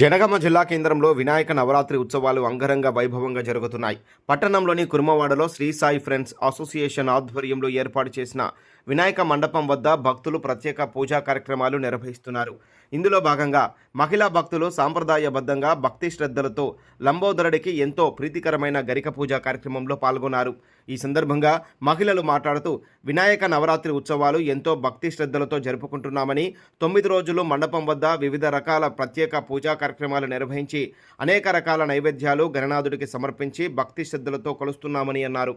జనగామ జిల్లా కేంద్రంలో వినాయక నవరాత్రి ఉత్సవాలు అంగరంగ వైభవంగా జరుగుతున్నాయి. పట్టణంలోని కుర్మవాడలో శ్రీ సాయి ఫ్రెండ్స్ అసోసియేషన్ ఆధ్వర్యంలో ఏర్పాటు చేసిన వినాయక మండపం వద్ద భక్తులు ప్రత్యేక పూజా కార్యక్రమాలు నిర్వహిస్తున్నారు. ఇందులో భాగంగా మహిళా భక్తులు సాంప్రదాయబద్ధంగా భక్తి శ్రద్ధలతో లంబోదరుడికి ఎంతో ప్రీతికరమైన గరిక పూజ కార్యక్రమంలో పాల్గొన్నారు. ఈ సందర్భంగా మహిళలు మాట్లాడుతూ వినాయక నవరాత్రి ఉత్సవాలు ఎంతో భక్తి శ్రద్ధలతో జరుపుకుంటున్నామని తొమ్మిది రోజులు మండపం వద్ద వివిధ రకాల ప్రత్యేక పూజా కార్యక్రమాలు నిర్వహించి అనేక రకాల నైవేద్యాలు గణనాథుడికి సమర్పించి భక్తి శ్రద్ధలతో కొలుస్తున్నామని అన్నారు.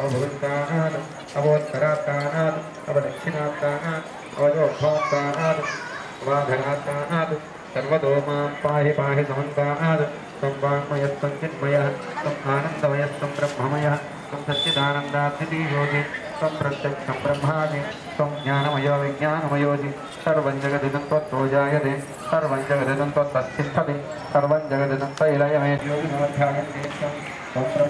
अवभुवन्तानात् अवोत्तरात्तानात् अवदक्षिणात्तानात् अवयोभोक्तानात् वाघरात्तानात् सर्वतो माँ पाहि पाहि समन्तानात्, त्वं वाङ्मयस्त्वं चिन्मयः त्वम् आनन्दमयस्त्वं ब्रह्ममयः, त्वं सच्चिदानन्दाद्वितीयोगि त्वं प्रत्यक्षं ब्रह्मादि, त्वं ज्ञानमयो विज्ञानमयोजि, सर्वं जगदिदं त्वत्तोजायते सर्वं जगदिदं त्वत्तत्तिष्ठति सर्वं जगदिदं तैलयमे योगिनोध्यायन्ते त्वं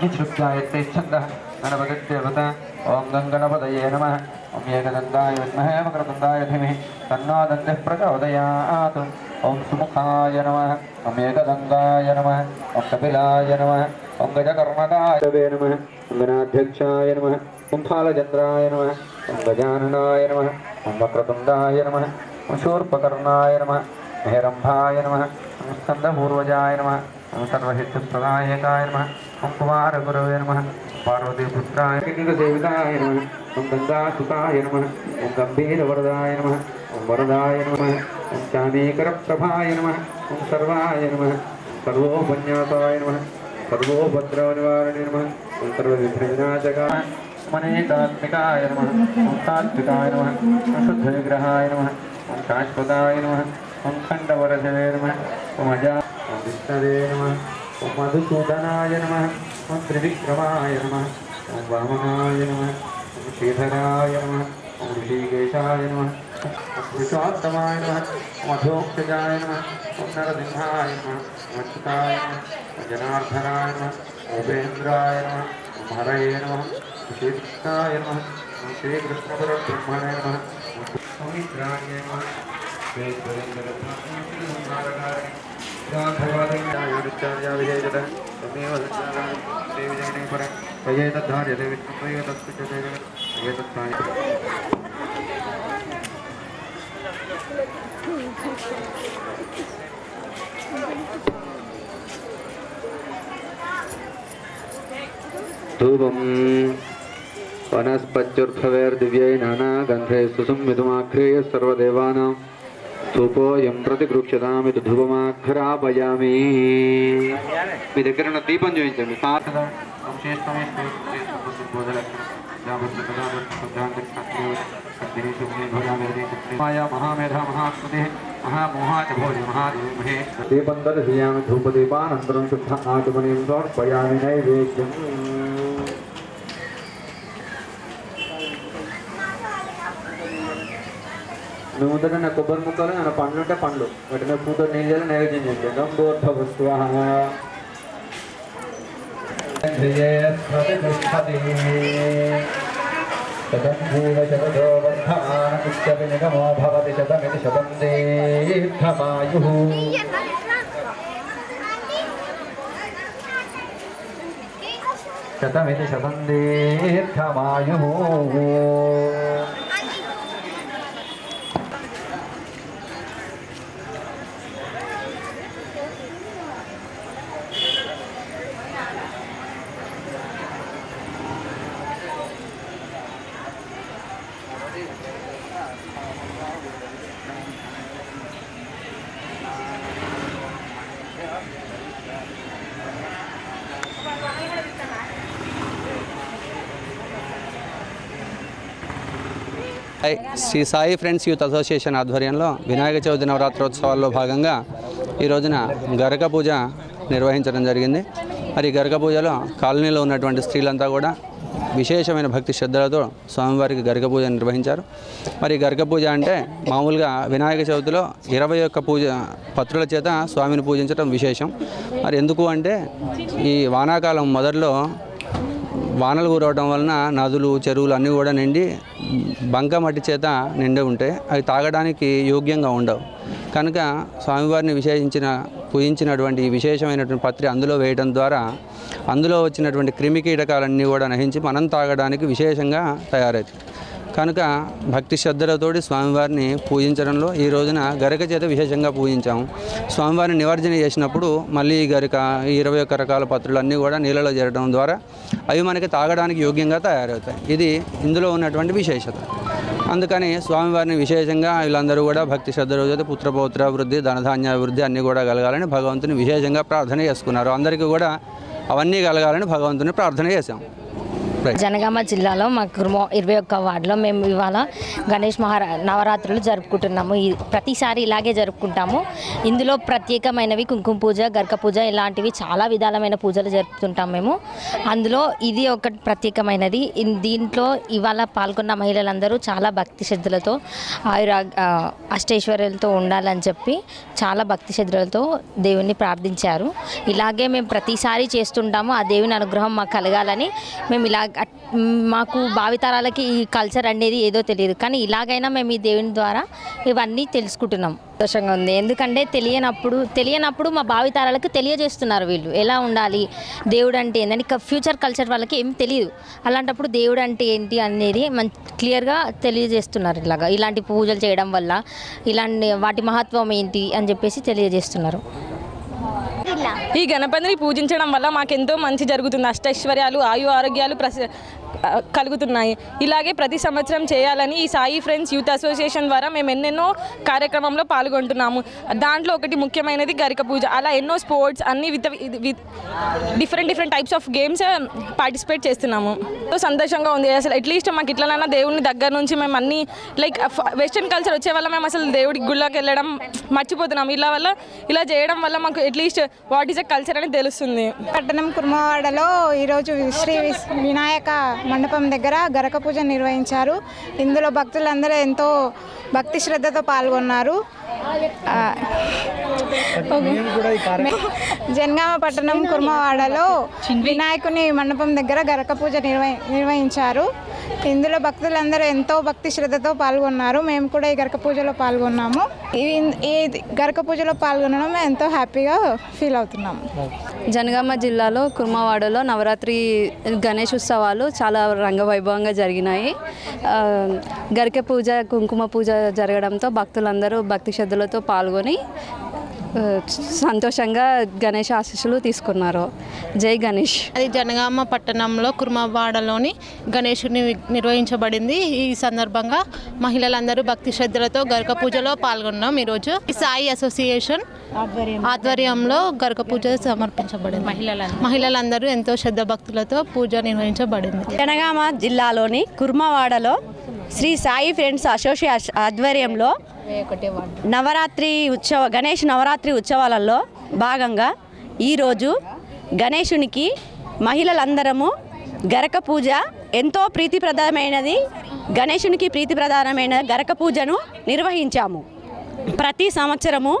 निश्रुत्यायत्ते छन्दः गणपतिदेवता ॐ गङ्गणपतये नमः। ॐ एकदन्ताय विद्महे मकरदन्ताय धीमहि। तन्नो दन्तः प्रचोदयात्। ॐ सुमुखाय नमः। ॐ एकदन्ताय नमः। ॐ कपिलाय नमः। ॐ गजकर्मदाय नमः। ॐ गणाध्यक्षाय नमः। ॐ फालचन्द्राय नमः। ॐ गजाननाय नमः। ॐ वक्रतुण्डाय नमः। शूर्पकर्णाय नमः। हेरम्भाय नमः। स्कन्दपूर्वजाय नमः। सर्वहितप्रदायकाय नमः ॐ कुमारगुरवे नमः पार्वतीपुत्राय सेविताय नमः ॐ गङ्गासुताय नमः ॐ गम्भीरवरदाय नमः ॐ वरदाय नमः ॐ चामीकरप्रभाय नमः ॐ सर्वाय नमः सर्वोपन्यासाय नमः सर्वोपद्रवनिवारणे नमः ॐ सर्वविघ्नविनाशकाय मनेकात्मिकाय नमः ॐ तात्विकाय नमः ॐ नमः शाश्वताय नमः ॐ खण्डवरधवे नमः ॐ विष्णवे नमः ॐ मधुसूदनाय नमः ॐ त्रिविक्रमाय नमः ॐ वामनाय नमः ॐ श्रीधराय नमः ॐ ऋषिकेशाय नमः पुरुषोत्तमाय नमः ॐ अधोक्षजाय नमः ॐ नरसिंहाय नमः ॐ अच्युताय नमः जनार्दनाय नमः उपेन्द्राय नमः हरये नमः श्रीकृष्णाय नमः श्रीकृष्णपरब्रह्मणे नमः धूप तदेव देवजगणेश्वर गंधे विष्णुत्वैव तत्पिचते ధూపోయం ప్రతిగృక్షతామితి ధూపమాఘ్రాపయామి మీ దగ్గర ఉన్న దీపం చూపించండి మహామేధ మహాస్మృతి మహామోహా చ భోజ మహాదేవే దీపం దర్శయామి ధూపదీపానంతరం శుద్ధ ఆగమనీయం సమర్పయామి నైవేద్యం నువ్వు ముందర నా కొబ్బరి ముక్కలు నా పండ్లు ఉంటే పండ్లు వాటిని పూతో నీళ్ళు నైవేద్యం చేద్దాం బోధ వస్తువ నిగమో భవతి శతమితి శతం దీర్ఘమాయు శతమితి శతం దీర్ఘమాయు Sai- Shri Sai friends youth association ఆధ్వర్యంలో వినాయక చవితి నవరాత్రోత్సవాల్లో భాగంగా ఈ రోజున గరక పూజ నిర్వహించడం జరిగింది. మరి ఈ గరక పూజలో కాలనీలో ఉన్నటువంటి స్త్రీలంతా కూడా విశేషమైన భక్తి శ్రద్ధలతో స్వామివారికి గరక పూజ నిర్వహించారు. మరి ఈ గరక పూజ అంటే మామూలుగా వినాయక చవితిలో ఇరవై ఒక్క పూజ పత్రుల చేత స్వామిని పూజించడం విశేషం. మరి ఎందుకు అంటే ఈ వానాకాలం మొదట్లో వానలు కురవడం వలన నదులు చెరువులు అన్నీ కూడా నిండి బంక మట్టి చేత నిండి ఉంటాయి అవి తాగడానికి యోగ్యంగా ఉండవు. కనుక స్వామివారిని విశేషించిన పూజించినటువంటి ఈ విశేషమైనటువంటి పత్రి అందులో వేయడం ద్వారా అందులో వచ్చినటువంటి క్రిమి కీటకాలన్నీ కూడా నహించి మనం తాగడానికి విశేషంగా తయారవుతుంది కనుక భక్తి శ్రద్ధలతోటి స్వామివారిని పూజించడంలో ఈ రోజున గరిక చేత విశేషంగా పూజించాము స్వామివారిని నివర్జన చేసినప్పుడు మళ్ళీ ఈ గరిక ఈ ఇరవై ఒక్క రకాల పత్రులు అన్నీ కూడా నీళ్ళలో చేరడం ద్వారా అవి మనకి తాగడానికి యోగ్యంగా తయారవుతాయి. ఇది ఇందులో ఉన్నటువంటి విశేషత. అందుకని స్వామివారిని విశేషంగా వీళ్ళందరూ కూడా భక్తి శ్రద్ధలతో పుత్రపౌత్ర వృద్ధి ధనధాన్యాభివృద్ధి అన్నీ కూడా కలగాలని భగవంతుని విశేషంగా ప్రార్థన చేసుకున్నారు. అందరికీ కూడా అవన్నీ కలగాలని భగవంతుని ప్రార్థన చేశాం. జనగామ జిల్లాలో మా ఇరవై ఒక్క వార్డులో మేము ఇవాళ గణేష్ మహారా నవరాత్రులు జరుపుకుంటున్నాము. ఈ ప్రతిసారి ఇలాగే జరుపుకుంటాము. ఇందులో ప్రత్యేకమైనవి కుంకుమ పూజ గర్క పూజ ఇలాంటివి చాలా విధాలమైన పూజలు జరుపుతుంటాం మేము. అందులో ఇది ఒక ప్రత్యేకమైనది. దీంట్లో ఇవాళ పాల్గొన్న మహిళలందరూ చాలా భక్తి శ్రద్ధలతో ఆయుర ఆ, అష్టైశ్వర్యాలతో ఉండాలని చెప్పి చాలా భక్తి శ్రద్ధలతో దేవుణ్ణి ప్రార్థించారు. ఇలాగే మేము ప్రతిసారి చేస్తుంటాము. ఆ దేవుని అనుగ్రహం మాకు కలగాలని మేము ఇలా మాకు భావితరాలకి ఈ కల్చర్ అనేది ఏదో తెలియదు. కానీ ఇలాగైనా మేము ఈ దేవుని ద్వారా ఇవన్నీ తెలుసుకుంటున్నాం. సంతోషంగా ఉంది. ఎందుకంటే తెలియనప్పుడు తెలియనప్పుడు మా భావితరాలకు తెలియజేస్తున్నారు వీళ్ళు. ఎలా ఉండాలి? దేవుడు అంటే ఏంటని ఇక ఫ్యూచర్ కల్చర్ వాళ్ళకి ఏం తెలియదు అలాంటప్పుడు దేవుడు అంటే ఏంటి అనేది మన క్లియర్గా తెలియజేస్తున్నారు ఇలాగా. ఇలాంటి పూజలు చేయడం వల్ల ఇలాంటి వాటి మహత్వం ఏంటి అని చెప్పేసి తెలియజేస్తున్నారు. ఈ గణపతిని పూజించడం వల్ల మాకెంతో మంచి జరుగుతుంది. అష్టైశ్వర్యాలు ఆయు ఆరోగ్యాలు ప్రస కలుగుతున్నాయి. ఇలాగే ప్రతి సంవత్సరం చేయాలని ఈ సాయి ఫ్రెండ్స్ యూత్ అసోసియేషన్ ద్వారా మేము ఎన్నెన్నో కార్యక్రమంలో పాల్గొంటున్నాము. దాంట్లో ఒకటి ముఖ్యమైనది గరిక పూజ. అలా ఎన్నో స్పోర్ట్స్ అన్ని with with different different types of games participate చేస్తున్నాము. సంతోషంగా ఉంది. అసలు అట్లీస్ట్ మాకు ఇట్లనైనా దేవుని దగ్గర నుంచి మేము అన్ని లైక్ వెస్ట్రన్ కల్చర్ వచ్చే వల్ల మేము అసలు దేవుడి గుళ్ళకి వెళ్ళడం మర్చిపోతున్నాం ఇలా వల్ల ఇలా చేయడం వల్ల మాకు at least what is a culture అని తెలుస్తుంది. పట్టణం కుర్మవాడలో ఈరోజు శ్రీ వినాయక మండపం దగ్గర గరక పూజ నిర్వహించారు. ఇందులో భక్తులందరూ ఎంతో భక్తి శ్రద్ధతో పాల్గొన్నారు. జనగామ పట్టణం కుర్మవాడలో వినాయకుని మండపం దగ్గర గరక పూజ నిర్వహి నిర్వహించారు. ఇందులో భక్తులందరూ ఎంతో భక్తి శ్రద్ధతో పాల్గొన్నారు. మేము కూడా ఈ గరక పూజలో పాల్గొన్నాము. ఈ- గరక పూజలో పాల్గొనడం ఎంతో హ్యాపీగా ఫీల్ అవుతున్నాము. జనగామ జిల్లాలో కుర్మవాడలో నవరాత్రి గణేష్ ఉత్సవాలు చాలా రంగవైభవంగా జరిగినాయి. గరిక పూజ కుంకుమ పూజ జరగడంతో భక్తులందరూ భక్తి శ్రద్ధలతో పాల్గొని సంతోషంగా గణేష్ ఆశీస్సులు తీసుకున్నారు. జై గణేష్. అది జనగామ పట్టణంలో కుర్మవాడలోని గణేశుని వి- నిర్వహించబడింది. ఈ సందర్భంగా మహిళలందరూ భక్తి శ్రద్ధలతో గరక పూజలో పాల్గొన్నాం. ఈరోజు ఈ సాయి అసోసియేషన్ ఆధ్వర్యంలో గరక పూజ సమర్పించబడింది. మహిళలందరూ ఎంతో శ్రద్ధ భక్తులతో పూజ నిర్వహించబడింది. జనగామ జిల్లాలోని కుర్మవాడలో శ్రీ సాయి ఫ్రెండ్స్ అసోసియేషన్ ఆధ్వర్యంలో నవరాత్రి ఉత్సవ గణేష్ నవరాత్రి ఉత్సవాలలో భాగంగా ఈరోజు గణేశునికి మహిళలందరము గరక పూజ ఎంతో ప్రీతిప్రదమైనది. గణేశునికి ప్రీతిప్రధానమైన గరక పూజను నిర్వహించాము. ప్రతి సంవత్సరము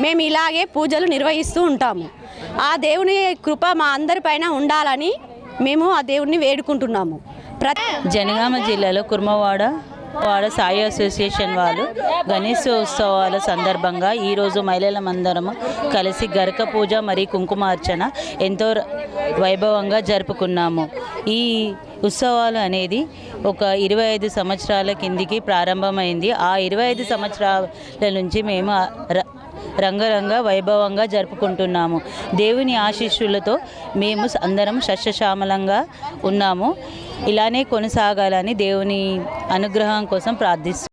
మేము ఇలాగే పూజలు నిర్వహిస్తూ ఉంటాము. ఆ దేవుని కృప మా అందరిపైన ఉండాలని మేము ఆ దేవుణ్ణి వేడుకుంటున్నాము. ప్రతి జనగామ జిల్లాలో కుర్మవాడ వాడ సాయి అసోసియేషన్ వాళ్ళు గణేశ ఉత్సవాల సందర్భంగా ఈరోజు మహిళలమందరము కలిసి గరక పూజ మరియు కుంకుమార్చన ఎంతో ర- వైభవంగా జరుపుకున్నాము. ఈ ఉత్సవాలు అనేది ఒక ఇరవై ఐదు సంవత్సరాల కిందికి ప్రారంభమైంది. ఆ ఇరవై ఐదు సంవత్సరాల నుంచి మేము ర- రంగరంగ వైభవంగా జరుపుకుంటున్నాము. దేవుని ఆశీస్సులతో మేము అందరం సస్యశ్యామలంగా ఉన్నాము. ఇలానే కొనసాగాలని దేవుని అనుగ్రహం కోసం ప్రార్థిస్తున్నాను